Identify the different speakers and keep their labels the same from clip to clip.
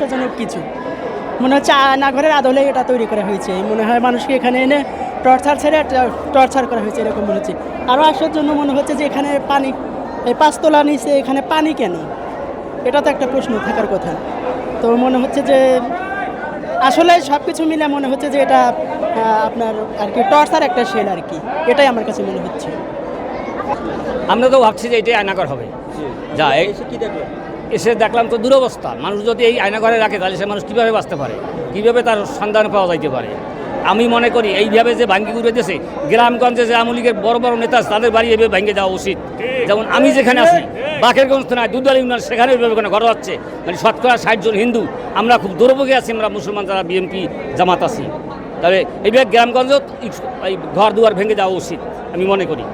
Speaker 1: রহস্যজনক কিছু। মনে হচ্ছে আয়নাঘরের আদলে এটা তৈরি করা হয়েছে। মনে হয় মানুষকে এখানে এনে টর্চার ছেড়ে টর্চার করা হয়েছে এরকম মনে হচ্ছে। আরও আসার জন্য মনে হচ্ছে যে এখানে পানি এই পাঁচতলা নিচে এখানে পানি কেন? এটা তো একটা প্রশ্ন থাকার কথা। তো মনে হচ্ছে যে আসলে সব কিছু মিলে মনে হচ্ছে যে এটা আপনার আর কি টর্চার একটা সেল আর কি। এটাই আমার কাছে মনে হচ্ছে।
Speaker 2: আমরা তো ভাবছি যে এটাই আয়নাঘর হবে। যা এই
Speaker 3: কি দেখলেন
Speaker 2: এসে দেখলাম তো দুরবস্থা। মানুষ যদি এই আয়নাঘরে রাখে তাহলে সে মানুষ কীভাবে বাঁচতে পারে? কীভাবে তার সন্ধান পাওয়া যাইতে পারে? আমি মনে করি এইভাবে যে ভাঙ্গি ঘুরে দিয়েছে গ্রামগঞ্জে যে আওয়ামী লীগের বড় বড় নেতা আছে, তাদের বাড়ি এভাবে ভেঙে যাওয়া উচিত। যেমন আমি যেখানে আছি বাকেরগঞ্জ থানায় দুধাল ইউনিয়ন সেখানে এভাবে কোনো ঘর হচ্ছে। মানে শতকরা ষাট জন হিন্দু। আমরা খুব দুর্ভোগে আছি আমরা মুসলমান যারা বিএনপি জামাত আছি। তবে এইভাবে গ্রামগঞ্জ এই ঘর দুয়ার ভেঙে যাওয়া উচিত আমি মনে করি।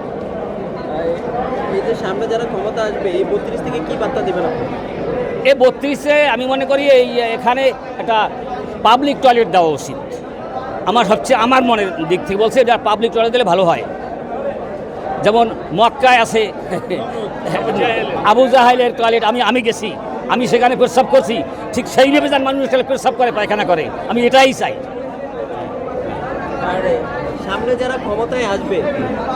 Speaker 3: এই যে সামনে যারা ক্ষমতা আসবে এই বত্রিশ থেকে কি বার্তা দেবেন আপনি?
Speaker 2: এ বত্রিশে আমি মনে করি এই এখানে একটা পাবলিক টয়লেট দেওয়া উচিত। আমার সবচেয়ে আমার মনের দিক থেকে বলছে এটা পাবলিক টয়লেট দিলে ভালো হয়। যেমন মক্কায় আছে আবু জাহাইলের টয়লেট আমি আমি গেছি আমি সেখানে প্রস্রাব করছি ঠিক সেই সেইভাবে যান মানুষ প্রস্রাব করে পায়খানা করে। আমি এটাই চাই।
Speaker 3: আর সামনে যারা ক্ষমতায় আসবে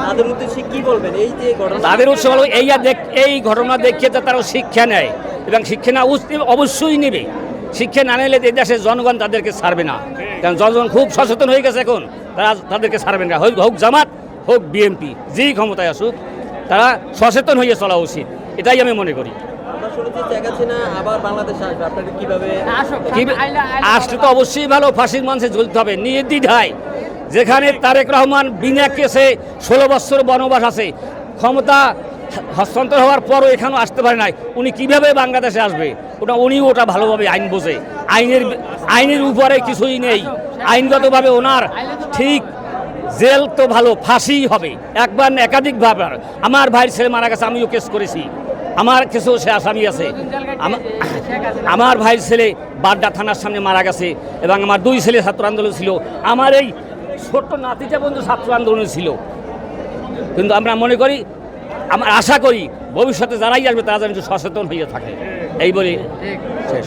Speaker 3: তাদের উদ্দেশ্যে কি বলবেন? এই যে ঘটনা
Speaker 2: তাদের হলো এই আর দেখ এই ঘটনা দেখিয়ে তো তারা শিক্ষা নেয় এবং শিক্ষা না উচিত অবশ্যই নেবে। শিক্ষা না নিলে এই দেশের জনগণ তাদেরকে ছাড়বে না। কারণ জনগণ খুব সচেতন হয়ে গেছে এখন তারা তাদেরকে ছাড়বে না। হোক হোক জামাত হোক বিএমপি যেই ক্ষমতায় আসুক তারা সচেতন হয়ে চলা উচিত। এটাই আমি মনে করি। আসলে তো অবশ্যই ভালো ফাঁসির মঞ্চে ঝুলতে হবে নির্দ্বিধায়। যেখানে তারেক রহমান বিনা কেসে ষোলো বছর বনবাস আছে। ক্ষমতা হস্তান্তর হওয়ার পরও এখানেও আসতে পারে নাই। উনি কীভাবে বাংলাদেশে আসবে? ওটা উনি ওটা ভালোভাবে আইন বোঝে। আইনের আইনের উপরে কিছুই নেই। আইনগতভাবে ওনার ঠিক জেল তো ভালো ফাঁসি হবে। একবার না একাধিকভাবে আমার ভাইয়ের ছেলে মারা গেছে, আমিও কেস করেছি। আমার কিছু সে আসামি আছে। আমার ভাইয়ের ছেলে বাড্ডা থানার সামনে মারা গেছে এবং আমার দুই ছেলে ছাত্র আন্দোলন ছিল। আমার এই ছোট্ট নাতিটা পর্যন্ত ছাত্র আন্দোলনে ছিল। কিন্তু আমরা মনে করি, আমরা আশা করি ভবিষ্যতে যারাই আসবে তারা যেন সচেতন হয়ে থাকে। এই বলে শেষ।